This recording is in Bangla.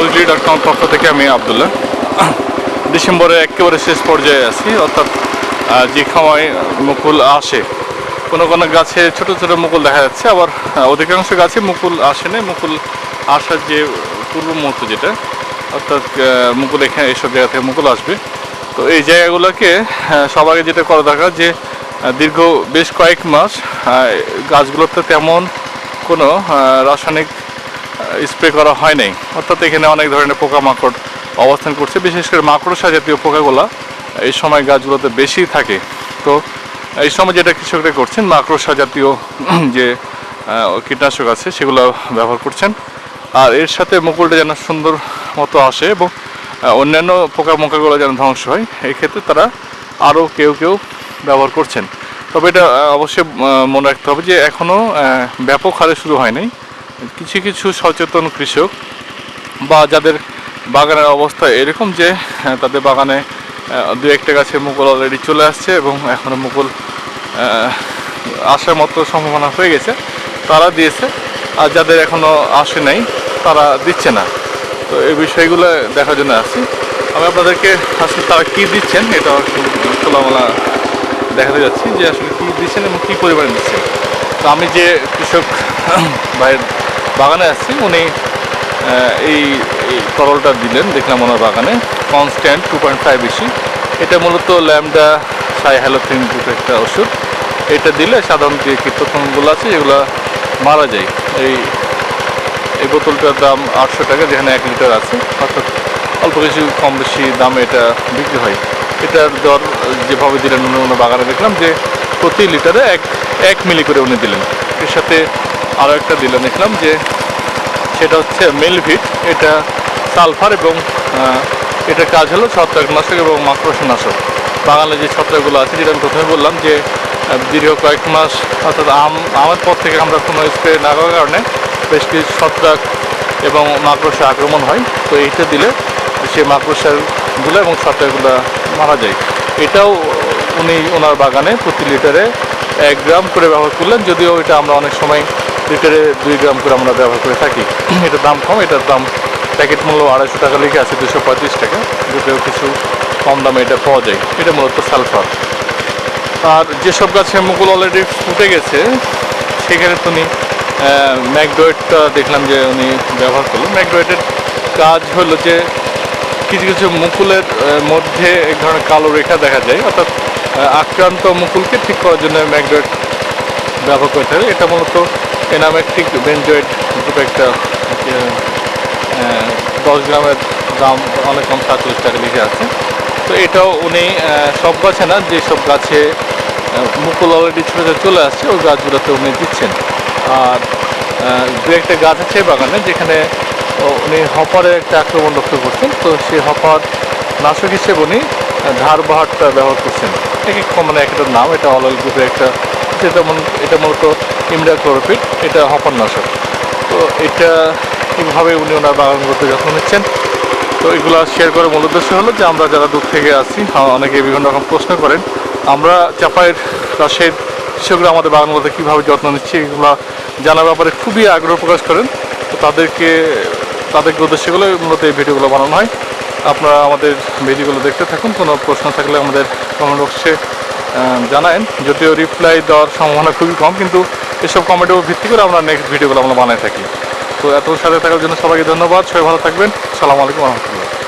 নার্সারি ডট কম পক্ষ থেকে আমি আবদুল্লাহ। ডিসেম্বরের একেবারে শেষ পর্যায়ে আছি, অর্থাৎ যে সময় মুকুল আসে, কোনো কোনো গাছে ছোট ছোট মুকুল দেখা যাচ্ছে, আবার অধিকাংশ গাছে মুকুল আসে না মুকুল আসার যে পূর্ব মুহূর্ত যেটা, অর্থাৎ মুকুল এখানে এইসব জায়গা থেকে মুকুল আসবে। তো এই জায়গাগুলোকে সবাইকে যেটা করা দরকার যে দীর্ঘ বেশ কয়েক মাস গাছগুলোতে তেমন কোনো রাসায়নিক স্প্রে করা হয় নাই অর্থাৎ এখানে অনেক ধরনের পোকামাকড় অবস্থান করছে। বিশেষ করে মাকড়সা জাতীয় পোকাগুলো এই সময় গাছগুলোতে বেশি থাকে। তো এই সময় যেটা কৃষকরা করছেন, মাকড়সা জাতীয় যে কীটনাশক আছে, সেগুলো ব্যবহার করছেন। আর এর সাথে মুকুলটা যেন সুন্দর মতো আসে এবং অন্যান্য পোকামাকড়গুলো যেন ধ্বংস হয়, এই ক্ষেত্রে তারা আরও কেউ কেউ ব্যবহার করছেন। তবে এটা অবশ্যই মনে রাখতে হবে যে, এখনও ব্যাপক হারে শুরু হয় নাই। কিছু কিছু সচেতন কৃষক বা যাদের বাগানের অবস্থা এরকম যে আহ, তাদের বাগানে দু একটা গাছে মুকুল অলরেডি চলে আসছে এবং এখনও মুকুল আসার মতো সম্ভাবনা হয়ে গেছে তারা দিয়েছে। আর যাদের এখনও আসে নাই তারা দিচ্ছে না। তো এই বিষয়গুলো দেখার জন্য আসছি। আমি আপনাদেরকে আসলে তারা কী দিচ্ছেন এটা খোলামেলা দেখাতে যাচ্ছি যে আসলে কী দিচ্ছেন এবং কী পরিমাণে দিচ্ছেন। তো আমি যে কৃষক ভাইয়ের বাগানে আছি, উনি এই তরলটা দিলেন, দেখলাম ওনার বাগানে কনস্ট্যান্ট টু পয়েন্ট ফাইভ বেশি এটা মূলত ল্যামডা সাই হ্যালোথিন গ্রুপ একটা ওষুধ। এটা দিলে সাধারণত যে কীটপতঙ্গগুলো আছে এগুলো মারা যায়, এই এই বোতলটার দাম আটশো টাকা, যেখানে এক লিটার আছে, অর্থাৎ অল্প কিছু কম বেশি দামে এটা বিক্রি হয়। এটার দর যেভাবে দিলেন অন্য বাগানে দেখলাম যে প্রতি লিটারে এক এক মিলি করে উনি দিলেন। এর সাথে আরও একটা দিলেন দেখলাম যে সেটা হচ্ছে মেলভিট, এটা সালফার এবং এটার কাজ হলো ছত্রাকনাশক এবং মাকড়সানাশক। বাঙালি যে ছত্রাকগুলো আছে, যেটা আমি প্রথমে বললাম যে দীর্ঘ কয়েক মাস অর্থাৎ আম, আমার পর থেকে আমরা কোনো স্প্রে না করার কারণে বেশ কিছু ছত্রাক এবং মাকড়সা আক্রমণ হয়। তো এইটা দিলে সেই মাকড়সাগুলো এবং ছত্রাকগুলো মারা যায়। এটাও উনি ওনার বাগানে প্রতি লিটারে এক গ্রাম করে ব্যবহার করলেন, যদিও এটা আমরা অনেক সময় লিটারে দুই গ্রাম করে আমরা ব্যবহার করে থাকি। এটার দাম কম, এটার দাম প্যাকেট মূল্য আড়াইশো টাকা লিখে আছে, দুশো পঁয়ত্রিশ টাকা। যদিও কিছু কম দামে এটা পাওয়া যায়। এটা মূলত সালফার। আর যেসব গাছে মুকুল অলরেডি ফুটে গেছে, সেখানে উনি ম্যাকডোয়েটটা দেখলাম যে উনি ব্যবহার করল ম্যাকডোয়েটের কাজ হলো যে কিছু কিছু মুকুলের মধ্যে এক ধরনের কালো রেখা দেখা যায়, অর্থাৎ আক্রান্ত মুকুলকে ঠিক করার জন্য ম্যাকডোয়েট ব্যবহার করে থাকে। এটা মূলত এনামেট্রিক বেঞ্জয়েড গ্রুপে একটা দশ গ্রামের দাম অনেক কম, সাতচল্লিশ টাকা লিখে আছে। তো এটাও উনি সব গাছে না, যেসব গাছে মুকুল অলরেডি ছোটো চলে আসছে, ওই গাছগুলোতে উনি দিচ্ছেন। আর দু একটা গাছ আছে বাগানে, যেখানে উনি হপারের একটা আক্রমণ লক্ষ্য করছেন। তো সেই হপার নাশক হিসেবে উনি আহ, ধারবাহারটা ব্যবহার করছেন। এক এক মানে একটা নাম? এটা অলল গ্রুপের একটা যেটা মূল এটা মূলত ইমডা ক্লোরোপিড এটা হপার নাশক তো এটা কীভাবে উনি ওনার বাগান বাগানগুলোতে যত্ন নিচ্ছেন? তো এগুলো শেয়ার করার মূল উদ্দেশ্য হলো যে আমরা যারা দূর থেকে আসি অনেকে বিভিন্ন রকম প্রশ্ন করেন। আমরা চাপায়ের রাশের কৃষকরা আমাদের বাগানগুলোতে কীভাবে যত্ন নিচ্ছি এগুলো জানার ব্যাপারে খুবই আগ্রহ প্রকাশ করেন। তো তাদেরকে তাদেরকে উদ্দেশ্যগুলো মূলত এই ভিডিওগুলো বানানো হয়। আপনারা আমাদের ভিডিওগুলো দেখতে থাকুন, কোনো প্রশ্ন থাকলে আমাদের কমেন্ট বক্সে জানায়েন। যদিও রিপ্লাই দেওয়ার সম্ভাবনা খুবই কম, কিন্তু এসব কমেন্টের উপর ভিত্তি করে আমরা নেক্সট ভিডিওগুলো আমরা বানিয়ে থাকি। তো এত সাথে থাকার জন্য সবাইকে ধন্যবাদ। সবাই ভালো থাকবেন। সালামু আলাইকুম রহমতুল্লাহ।